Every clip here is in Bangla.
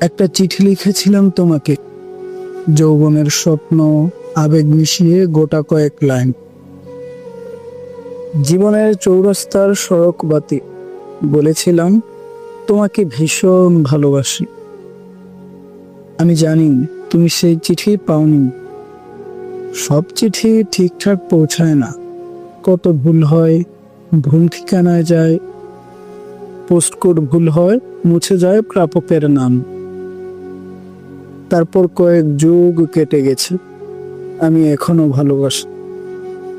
একটা চিঠি লিখেছিলাম তোমাকে। যৌবনের স্বপ্ন, আবেগ মিশিয়ে গোটা কয়েক লাইন। জীবনের চৌরাস্তার সড়ক বাতি, বলেছিলাম, তোমাকে ভীষণ ভালোবাসি। আমি জানি তুমি সেই চিঠি পাওনি। সব চিঠি ঠিকঠাক পৌঁছায় না। কত ভুল হয়, ভুল ঠিকানায় যায়। পোস্টকোড ভুল হয়, মুছে যায় প্রাপকের নাম। তারপর কয়েক যুগ কেটে গেছে। আমি এখনও ভালোবাসি।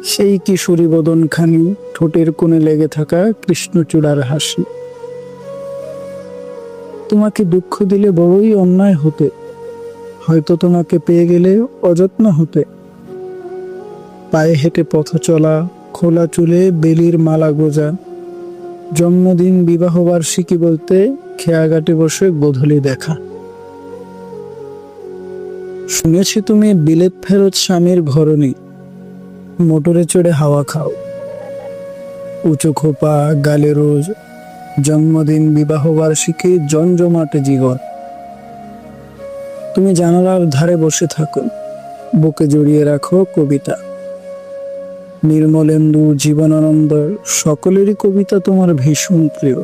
সেই কিশোরী বদনখানি, ঠোঁটের কোণে লেগে থাকা কৃষ্ণচূড়ার হাসি। তোমাকে দুঃখ দিলে বড়ই অন্যায় হতে। হয়তো তোমাকে পেয়ে গেলে অযত্ন হতে। পায়ে হেঁটে পথ চলা, খোলা চুলে বেলির মালা গোজা। জন্মদিন বিবাহবার্ষিকী বলতে খেয়াঘাটে বসে গোধূলি দেখা। শুনেছি তুমি বিলেত ফেরত স্বামীর ঘরণী। মোটরে চড়ে হাওয়া খাও। উঁচু খোপা, গালে রোজ। জন্মদিন, বিবাহ বার্ষিকী, জমজমাটে জীবন তুমি জানালার ধারে বসে থাকো। বুকে জড়িয়ে রাখো কবিতা। নির্মলেন্দু জীবনানন্দ, সকলেরই কবিতা তোমার ভীষণ প্রিয়।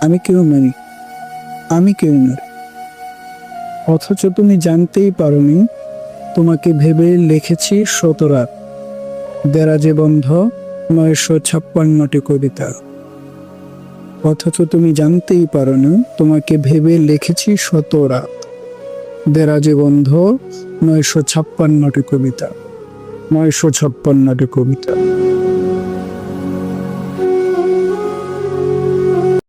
আমি কেউ নই। আমি কেউ নই। অথচ তুমি জানতেই পারোনি, তোমাকে ভেবে লিখেছি শতরাত দেরাজে বন্ধ, নয়শো ছাপ্পান্নটি কবিতা। অথচ তুমি জানতেই পারোনি, তোমাকে ভেবে লিখেছি শতরাত দেরাজে বন্ধ, নয়শো ছাপ্পান্নটি কবিতা। নয়শো ছাপ্পান্নটি কবিতা।